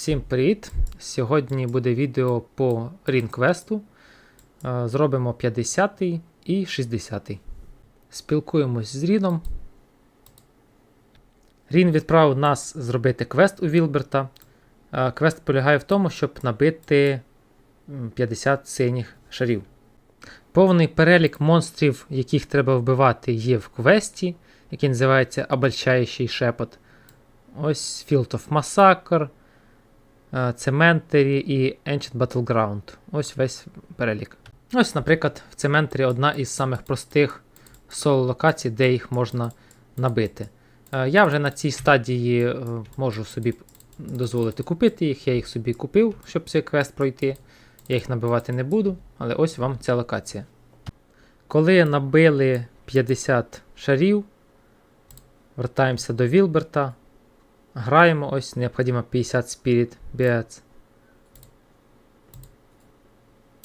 Всім привіт! Сьогодні буде відео по рінквесту. Е, Зробимо 50 і 60. Спілкуємось з Ріном. Рін відправив нас зробити квест у Вілберта. Е, Квест полягає в тому, щоб набити 50 синіх шарів. Повний перелік монстрів, яких треба вбивати, є в квесті, який називається Обольщаючий шепот. Ось Field of Massacre, Cemetery і Ancient Battleground. Ось весь перелік. Ось, наприклад, в Cemetery одна із самих простих соло-локацій, де їх можна набити. Е, Я вже на цій стадії е, можу собі дозволити купити їх. Я їх собі купив, щоб цей квест пройти. Я їх набивати не буду, але ось вам ця локація. Коли набили 50 шарів, вертаємося до Вілберта. Граємо, ось необхідно 50 Spirit Beats.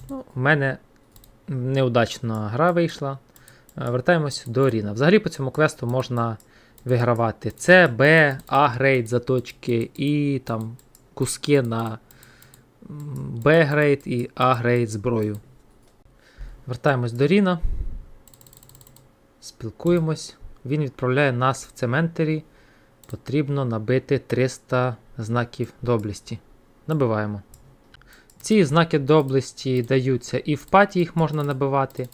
Ну, у мене неудачна гра вийшла. Е, Вертаємось до Ріна. Взагалі по цьому квесту можна вигравати С, Б, А грейд заточки і там куски на Б грейд і А грейд зброю. Вертаємось до Ріна. Спілкуємось. Він відправляє нас в цементері. Потрібно набити 300 знаків доблесті. Набиваємо. Ці знаки доблесті даються і в паті їх можна набивати.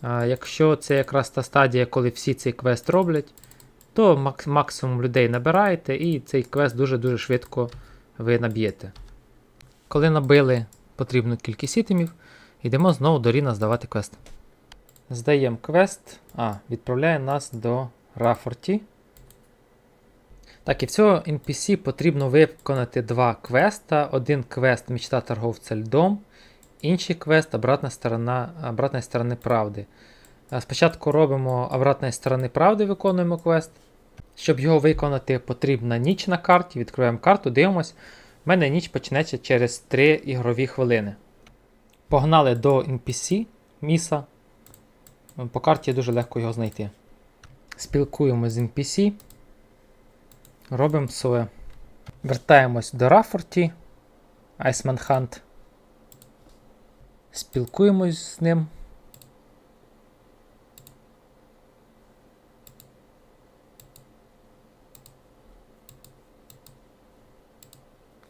А, якщо це якраз та стадія, коли всі цей квест роблять, то мак- максимум людей набираєте, і цей квест дуже-дуже швидко ви наб'єте. Коли набили потрібну кількість ітемів, йдемо знову до Ріна здавати квест. Здаємо квест. А, відправляє нас до Рафорті. Так, і в цього NPC потрібно виконати два квеста. Один квест Мечта торговця льдом, інший квест обратна сторона, обратної сторони правди. Спочатку робимо обратної сторони правди, виконуємо квест. Щоб його виконати, потрібна ніч на карті. Відкриваємо карту, дивимось. У мене ніч почнеться через 3 ігрові хвилини. Погнали до NPC Міса. По карті дуже легко його знайти. Спілкуємося з NPC. Робимо своє. Вертаємось до Рафорті. Iceman Hunt. Спілкуємось з ним.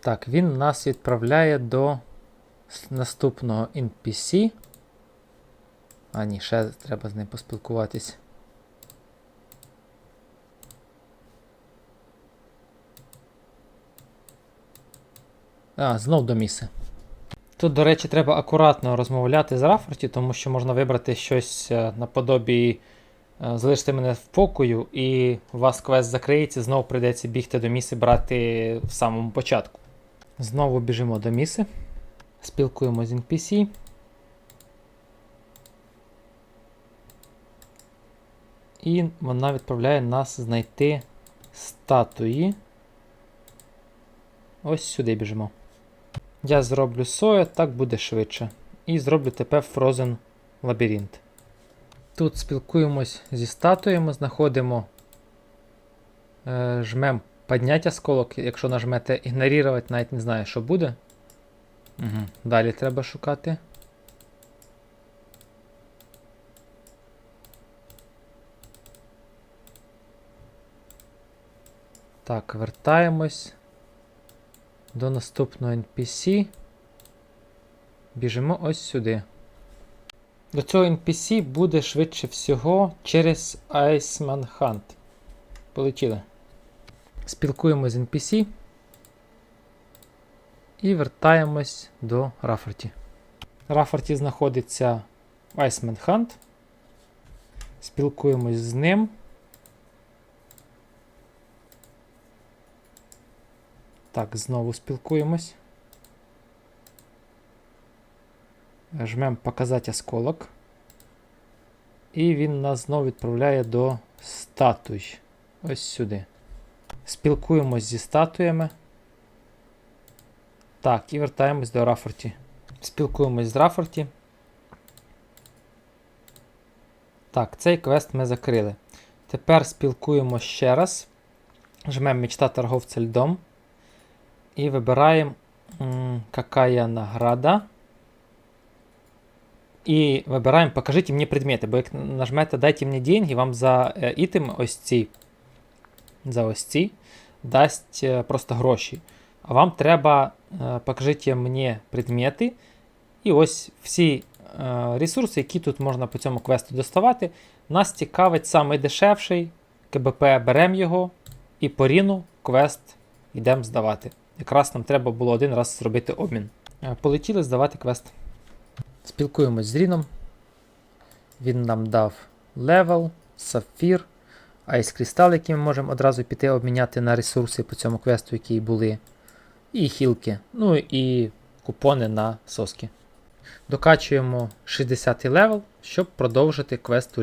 Так, він нас відправляє до наступного NPC. А, ні, ще треба з ним поспілкуватись. А, знов до міси. Тут, до речі, треба акуратно розмовляти з Рафорті, тому що можна вибрати щось е, наподобі е, залиште мене в покою, і у вас квест закриється, знову прийдеться бігти до міси брати в самому початку. Знову біжимо до міси. Спілкуємося з NPC. І вона відправляє нас знайти статуї. Ось сюди біжимо. Я зроблю соя, так буде швидше. І зроблю тепер Frozen лабіринт. Тут спілкуємось зі статуями, знаходимо, е, жмем підняття сколок. Якщо нажмете ігнорувати, навіть не знаю, що буде. Угу. Далі треба шукати. Так, вертаємось до наступного NPC. Біжимо ось сюди. До цього NPC буде швидше всього через Iceman Hunt. Полетіли. Спілкуємось з NPC. І вертаємось до Рафорті. Рафорті знаходиться Iceman Hunt. Спілкуємось з ним. Так, знову спілкуємось. Жмемо показати осколок. І він нас знову відправляє до статуй. Ось сюди. Спілкуємось зі статуями. Так, і вертаємось до Рафорті. Спілкуємось з Рафорті. Так, цей квест ми закрили. Тепер спілкуємось ще раз. Жмемо мечта торговця льдом. І вибираємо какая награда. І вибираємо покажіть мені предмети, бо як нажмете дайте мені деньги, вам за е, ось ці, за ось ці дасть е, просто гроші. А вам треба е, покажіть мені предмети. І ось всі ресурси, які тут можна по цьому квесту доставати. Нас цікавить самий дешевший КБП, беремо його і по ріну квест йдемо здавати. Якраз нам треба було один раз зробити обмін. Е, Полетіли здавати квест. Спілкуємось з Ріном. Він нам дав левел, сапфір, айс кристал, який ми можемо одразу піти обміняти на ресурси по цьому квесту, які були. І хілки. Ну і купони на соски. Докачуємо 60 левел, щоб продовжити квест у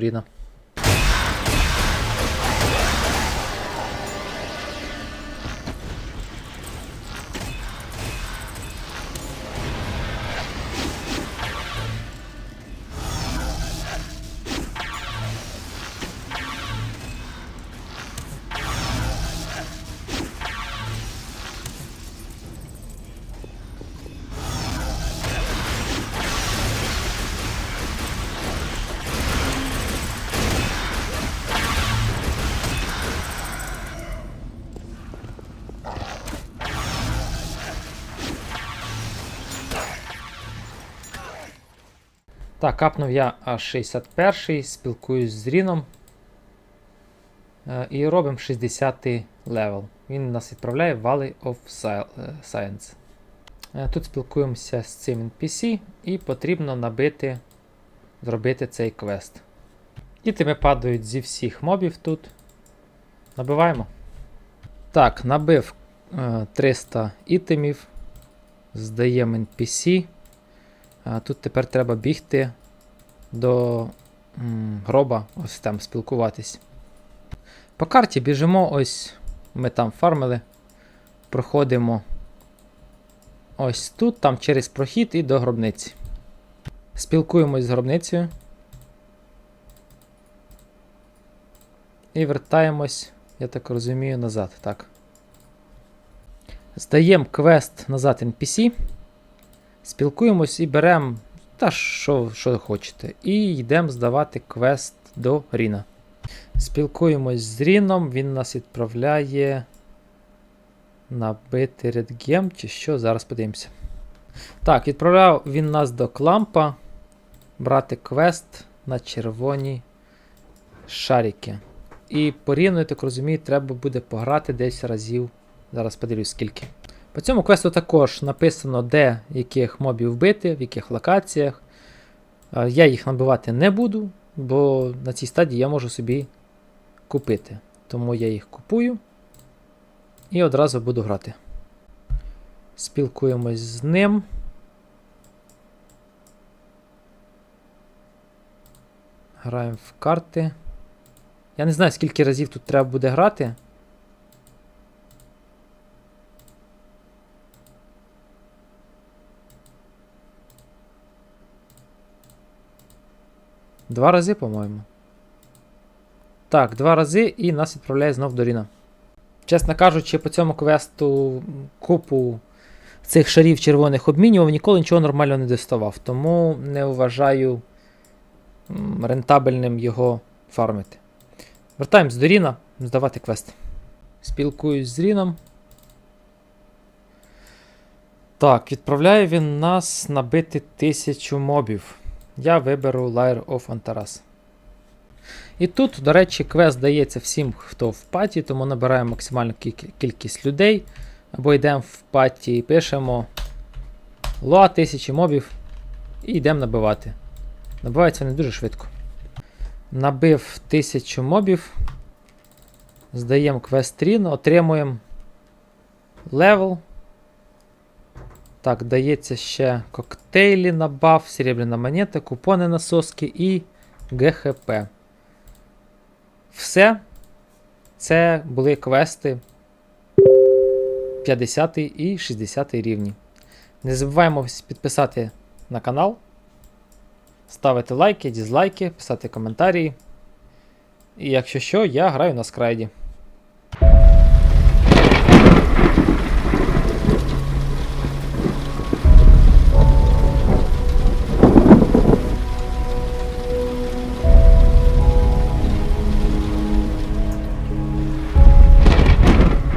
Так, капнув я аж 61 спілкуюсь з Ріном. Е, І робимо 60 левел. Він нас відправляє в Valley of е, Science. Е, Тут спілкуємося з цим NPC і потрібно набити, зробити цей квест. Ітеми падають зі всіх мобів тут. Набиваємо. Так, набив е, 300 ітемів. Здаємо NPC. Тут тепер треба бігти до гроба, ось там спілкуватись. По карті біжимо, ось ми там фармили. Проходимо ось тут, там через прохід і до гробниці. Спілкуємось з гробницею. І вертаємось, я так розумію, назад. Так. Здаємо квест назад NPC. Спілкуємось і беремо та що, що хочете. І йдемо здавати квест до Ріна. Спілкуємось з Ріном, він нас відправляє набити редгем чи що, зараз подивимося. Так, відправляв він нас до клампа брати квест на червоні шарики. І по Ріну, я так розумію, треба буде пограти десь разів. Зараз подивлюсь скільки. По цьому квесту також написано, де яких мобів вбити, в яких локаціях. Е, Я їх набивати не буду, бо на цій стадії я можу собі купити. Тому я їх купую і одразу буду грати. Спілкуємось з ним. Граємо в карти. Я не знаю, скільки разів тут треба буде грати. Два рази, по-моєму. Так, два рази і нас відправляє знов до Ріна. Чесно кажучи, по цьому квесту купу цих шарів червоних обмінював, ніколи нічого нормально не доставав. Тому не вважаю рентабельним його фармити. Вертаємось до Ріна, здавати квест. Спілкуюсь з Ріном. Так, відправляє він нас набити тисячу мобів. Я виберу Lyre of Antaras. І тут, до речі, квест дається всім, хто в паті, тому набираємо максимальну кількість людей. Або йдемо в паті і пишемо лоа тисячі мобів і йдемо набивати. Набивається не дуже швидко. Набив тисячу мобів. Здаємо квест Рін, отримуємо левел. Так, дається ще коктейлі на баф, серебряна монета, купони на соски і ГХП. Все. Це були квести 50 і 60 рівні. Не забуваємо підписати на канал, ставити лайки, дізлайки, писати коментарі. І якщо що, я граю на скрайді.